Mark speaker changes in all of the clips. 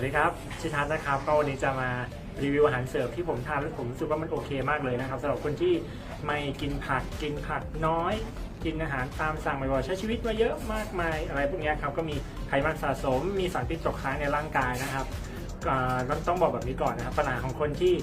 Speaker 1: วัสดีครับชิทัศนะครับ ก็วันนี้จะมารีวิวอาหารเสริมที่ผมทานแล้วผมรู้สึกว่ามันโอเคมากเลยนะครับสำหรับคนที่ไม่กินผักกินผักน้อย กินอาหารตามสั่งบ่อยๆใช้ชีวิตมาเยอะมากมายอะไรพวกนี้ครับก็มีไขมันสะสม มีสารพิษตกค้างในร่างกายนะครับต้องบอกแบบนี้ก่อนนะครับปัญหาของคนที่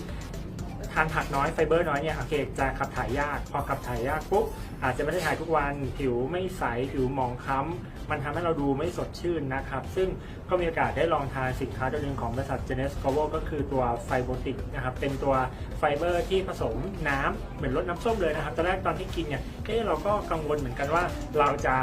Speaker 1: ทานผักน้อยไฟเบอร์น้อยเนี่ยโอเคจะขับถ่ายยาก พอขับถ่ายยากปุ๊บอาจจะไม่ได้ถ่ายทุกวัน ผิวไม่ใสผิวหมองคล้ำมันทำให้เราดูไม่สดชื่นนะครับ ซึ่งก็มีโอกาสได้ลองทานสินค้าตัวหนึ่งของบริษัท Genes c o v o ก็คือตัวไฟโบติกนะครับ เป็นตัวไฟเบอร์ที่ผสมน้ำเหมือนรสน้ำส้มเลยนะครับตอนแรกตอนที่กินเนี่ยเอ๊ะเราก็กังวลเหมือนกันว่าเราจะ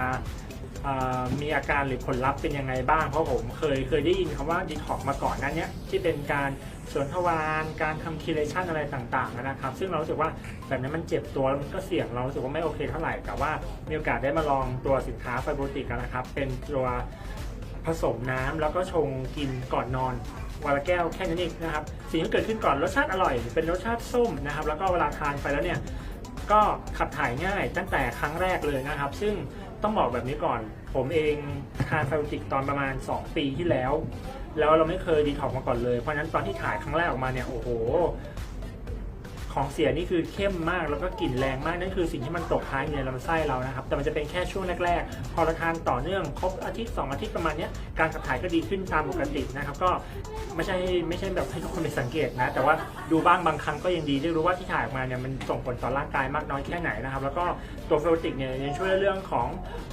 Speaker 1: มีอาการหรือผลลัพธ์เป็นยังไงบ้าง เพราะผมเคยเคยได้ยินคำว่าดีท็อกมาก่อนนั้นเนี้ยที่เป็นการสวนทวารการทำคีเลชันอะไรต่างๆนะครับ ซึ่งเรารู้สึกว่าแบบนั้มันเจ็บตัวแล้วมันก็เสี่ยงเรารู้สึกว่าไม่โอเคเท่าไหร่แต่ว่ามีโอกาสได้มาลองตัวสินค้าไฟโบติกกันนะครับ เป็นตัวผสมน้ำแล้วก็ชงกินก่อนนอนวันละแก้วแค่นั้นเองนะครับสิ่งที่เกิดขึ้นก่อนรสชาติอร่อย เป็นรสชาติส้มนะครับ แล้วก็เวลาทานไปแล้วเนี่ย ก็ขับถ่ายง่ายตั้งแต่ครั้งแรกเลยนะครับ ซึ่งต้องบอกแบบนี้ก่อน ผมเองทานไฟโรติกตอนประมาณ 2 ปีที่แล้ว แล้วเราไม่เคยดีท็อกมาก่อนเลย เพราะฉะนั้นตอนที่ถ่ายครั้งแรกออกมาเนี่ย โอ้โห ของเสียนี่คือเข้มมากแล้วก็กลิ่นแรงมากนั่นคือสิ่งที่มันตกค้างอยู่ในลำไส้เรานะครับ แต่มันจะเป็นแค่ช่วงแรกๆ พอเราทานต่อเนื่องครบอาทิตย์ 2 อาทิตย์ประมาณนี้การขับถ่ายก็ดีขึ้นตามปกตินะครับ ก็ไม่ใช่ไม่ใช่แบบให้ทุกคนไปสังเกตนะ แต่ว่าดูบ้างบางครั้งก็ยังดีได้รู้ว่าที่ถ่ายออกมาเนี่ยมันส่งผลต่อร่างกายมากน้อยแค่ไหนนะครับ แล้วก็ตัวโปรติกเนี่ยยังช่วยเรื่องของ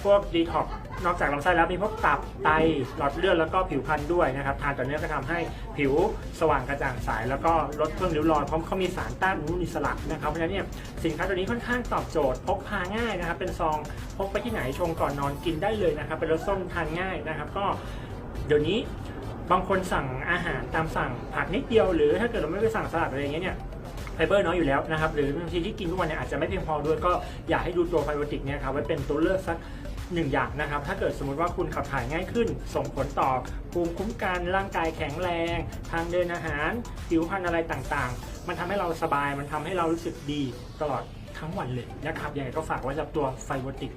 Speaker 1: พวกดีท็อกนอกจากลำไส้แล้วมีพวกตับไตหลอดเลือดแล้วก็ผิวพรรณด้วยนะครับทานต่อเนื่องก็ทำให้ผิวสว่างกระจ่างใสแล้วก็ลดเพิ่มริ้วรอยเพราะเขามีสารต้านอนุมูลอิสระนะครับเพราะฉะนั้นเนี่ยสินค้าตัวนี้ค่อนข้างตอบโจทย์พกพาง่ายนะครับ เป็นซองพกไปที่ไหนชงก่อนนอนกินได้เลยนะครับ เป็นรสส้มทานง่ายนะครับ ก็เดี๋ยวนี้บางคนสั่งอาหารตามสั่งผักนิดเดียวหรือถ้าเกิดเราไม่ไปสั่งสลัดอะไรอย่างเงี้ยเนี่ยไฟเบอร์น้อยอยู่แล้วนะครับหรือบางทีที่กินทุกวันเนี่ยอาจจะไม่เพียงพอด้วยก็อยากให้ดูตัวไฟโบติกเนี่ยครับไว้เป็นตัวเลือกสัก หนึ่งอย่างนะครับ ถ้าเกิดสมมติว่าคุณขับถ่ายง่ายขึ้น ส่งผลต่อภูมิคุ้มกันร่างกายแข็งแรง ทางเดินอาหาร ผิวพรรณอะไรต่างๆ มันทำให้เราสบายมันทำให้เรารู้สึกดีตลอดทั้งวันเลยนะครับยังไงก็ฝากไว้กับตัวไฟโบติก